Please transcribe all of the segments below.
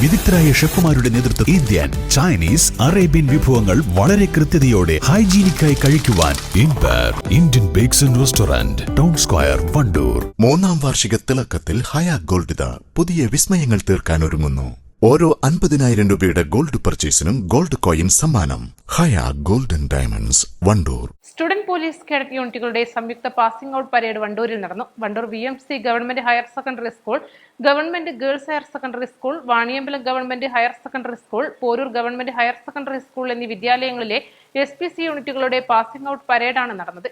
വിദഗ്ധരായ ഷെഫുമാരുടെ നേതൃത്വം Indian Chinese Arabian വിഭവങ്ങൾ വളരെ കൃത്യതയോടെ ഹൈജീനിക്കായി കഴിക്കുവാൻ Indian bakes and restaurant town square Wandoor. മൂന്നാം വാർഷിക തിളക്കത്തിൽ ഹയാ ഗോൾഡ് പുതിയ വിസ്മയങ്ങൾ തീർക്കാൻ ഒരുങ്ങുന്നു. ഓരോ അൻപതിനായിരം രൂപയുടെ ഗോൾഡ് പർച്ചേസിനും ഗോൾഡ് കോയിൻ സമ്മാനം. Haya golden diamonds Wandoor. Student police cadet യൂണിറ്റുകളുടെ സംയുക്ത പാസിംഗ് ഔട്ട് പരേഡ് വണ്ടൂരിൽ നടന്നു. Wandoor V M C government higher secondary school government girls higher secondary school Vaniyambalam government higher secondary school Poroor government higher secondary school എന്നീ വിദ്യാലയങ്ങളിലെ S P C യൂണിറ്റുകളുടെ passing out പരേഡാണ് നടന്നത്.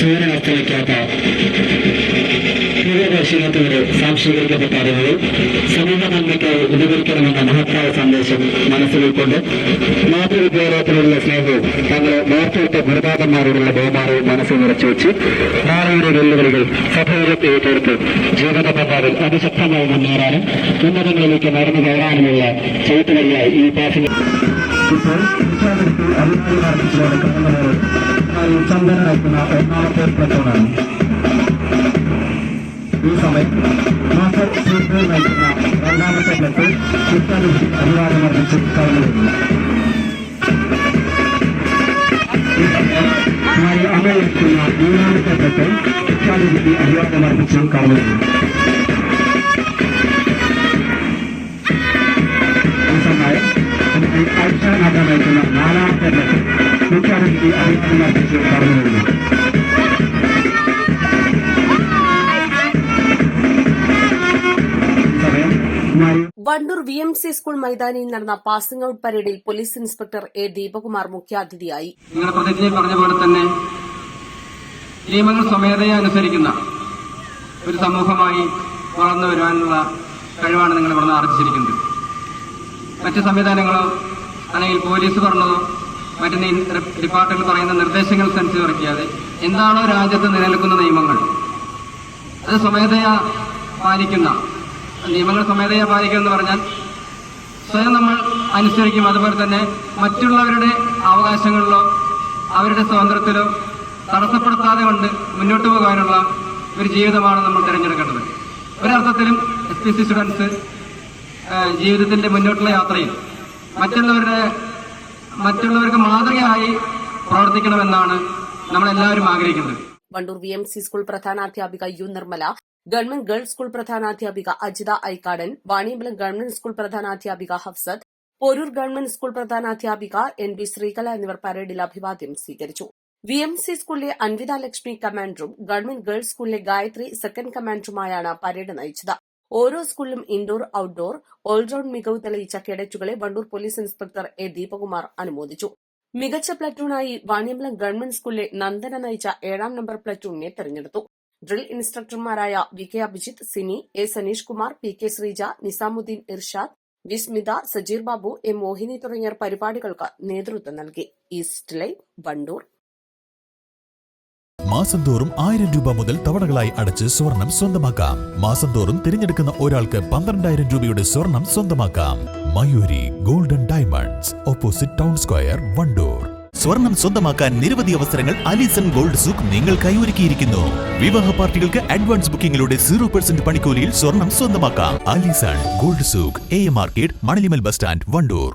Sure enough, they drop out. സാംശീകരിക്കപ്പെട്ട അറിവുകൾ സമൂഹ നന്മയ്ക്കായി ഉപകരിക്കണമെന്ന മഹത്തായ സന്ദേശം മനസ്സിൽ ഉൾക്കൊണ്ട് മാതൃവിദ്യാലയത്തിലുള്ള സ്നേഹവും തങ്ങളെ വാർത്തെടുത്ത ഗുരുനാഥന്മാരോടുള്ള ബഹുമാനവും മനസ്സിൽ നിറച്ചു വെച്ച് നാളെയുടെ വെല്ലുവിളികൾ സഭയിലെത്തി ഏറ്റെടുത്ത് ജീവിത പങ്കാളിൽ അതിശക്തമായി മുന്നേറാനും ഉന്നതങ്ങളിലേക്ക് നടന്നു കയറാനുമുള്ള ചവിട്ടുകളിലായി ഈ പാസിംഗ് ഇപ്പോൾ അഭിമാനി വർദ്ധിച്ചതോടെ കടന്നുപോയത് ചന്ദന നയിക്കുന്ന ഒന്നാമത്തെ പ്ലത്തോണാണ് ഈ സമയത്ത് മാസ്റ്റർ സൂപ്പർ നയിക്കുന്ന രണ്ടാമത്തെ പ്ലത്ത് ഇച്ഛാശക്തി അഭിവാദം വർദ്ധിച്ച് കടന്നുവരുന്നു അമയിരിക്കുന്ന മൂന്നാമത്തെ പ്ലത്ത് ഇച്ഛാശക്തി അഭിവാദം വർദ്ധിച്ച് കടന്നുവരുന്നു സമയം ഐഷാനാഥ നയിക്കുന്ന നാലാമത്തെ പ്ലത്ത് മുഖ്യാതിഥി അഭിവാദം വർദ്ധിച്ച് കടന്നുവരുന്നു Wandoor V M C school മൈതാനിയിൽ നടന്ന പാസിംഗ് ഔട്ട് പരേഡിൽ പോലീസ് ഇൻസ്പെക്ടർ എ ദീപകുമാർ മുഖ്യാതിഥിയായി. നിങ്ങളുടെ പ്രതിജ്ഞയിൽ പറഞ്ഞ പോലെ തന്നെ നിയമങ്ങൾ സ്വമേധയെ അനുസരിക്കുന്ന ഒരു സമൂഹമായി വളർന്നു വരുവാനുള്ള കഴിവാണ് നിങ്ങൾ ഇവിടെ ആർജിച്ചിരിക്കുന്നത്. മറ്റ് സംവിധാനങ്ങളോ അല്ലെങ്കിൽ പോലീസ് പറഞ്ഞതോ മറ്റ് ഡിപ്പാർട്ട്മെന്റ് പറയുന്ന നിർദ്ദേശങ്ങൾ അനുസരിക്കാതെ എന്താണോ രാജ്യത്ത് നിലനിൽക്കുന്ന നിയമങ്ങൾ അത് സ്വമേധയാ പാലിക്കുന്ന നിയമങ്ങൾ സ്വമേധയാ പാലിക്കുക എന്ന് പറഞ്ഞാൽ സ്വയം നമ്മൾ അനുസരിക്കും. അതുപോലെ തന്നെ മറ്റുള്ളവരുടെ അവകാശങ്ങളിലോ അവരുടെ സ്വാതന്ത്ര്യത്തിലോ തടസ്സപ്പെടുത്താതെ കൊണ്ട് മുന്നോട്ട് പോകാനുള്ള ഒരു ജീവിതമാണ് നമ്മൾ തിരഞ്ഞെടുക്കേണ്ടത്. ഒരർത്ഥത്തിലും എസ് പി സി സ്റ്റുഡൻസ് ജീവിതത്തിന്റെ മുന്നോട്ടുള്ള യാത്രയിൽ മറ്റുള്ളവരുടെ മറ്റുള്ളവർക്ക് മാതൃകയായി പ്രവർത്തിക്കണമെന്നാണ് നമ്മളെല്ലാവരും ആഗ്രഹിക്കുന്നത്. Wandoor V M C school പ്രധാനാധ്യാപിക U Nirmala government girls school പ്രധാനാധ്യാപിക Ajitha Aikkadan Vaniyambalam government school പ്രധാനാധ്യാപിക ഹഫ്സത്ത് പോരൂർ ഗവൺമെന്റ് സ്കൂൾ പ്രധാനാധ്യാപിക എൻ ബി ശ്രീകല എന്നിവർ പരേഡിൽ അഭിവാദ്യം സ്വീകരിച്ചു. വി എം സി സ്കൂളിലെ അൻവിത ലക്ഷ്മി കമാൻഡറും ഗവൺമെന്റ് ഗേൾസ് സ്കൂളിലെ ഗായത്രി സെക്കൻഡ് കമാൻഡറുമായാണ് പരേഡ് നയിച്ചത്. ഓരോ സ്കൂളിലും ഇൻഡോർ ഔട്ട്ഡോർ ഓൾറൌണ്ട് മികവ് തെളിയിച്ച കേഡറ്റുകളെ Wandoor police inspector A Deepakumar അനുമോദിച്ചു. മികച്ച പ്ലറ്റൂണായി വാണിയമ്പലം ഗവൺമെന്റ് സ്കൂളിലെ നന്ദന നയിച്ച ഏഴാം നമ്പർ പ്ലറ്റൂണിനെ തെരഞ്ഞെടുത്തു. Drill ഇൻസ്ട്രക്ടർമാരായ V K Abhijith Sini A Saneesh Kumar P K Sreeja Nizamuddin Irshad Vismitha Sajeer Babu M Mohini തുടങ്ങിയവർ പരിപാടികൾക്ക് നേതൃത്വം നൽകി. East live Wandoor. മാസം തോറും ആയിരം രൂപ മുതൽ തവണകളായി അടച്ച് സ്വർണം സ്വന്തമാക്കാം. മാസം തോറും തിരഞ്ഞെടുക്കുന്ന ഒരാൾക്ക് പന്ത്രണ്ടായിരം രൂപയുടെ സ്വർണം സ്വന്തമാക്കാം. Mayuri golden diamonds opposite town square Wandoor. സ്വർണം സ്വന്തമാക്കാൻ നിരവധി അവസരങ്ങൾ അലിസൺ ഗോൾഡ് സൂക്ക് നിങ്ങൾ ഒരുക്കിയിരിക്കുന്നു വിവാഹ പാർട്ടികൾക്ക് അഡ്വാൻസ് ബുക്കിംഗിലൂടെ സീറോ പെർസെന്റ് പണിക്കൂലിയിൽ സ്വർണം സ്വന്തമാക്കാം. Alison gold souk M market Manalimal bus stand Wandoor.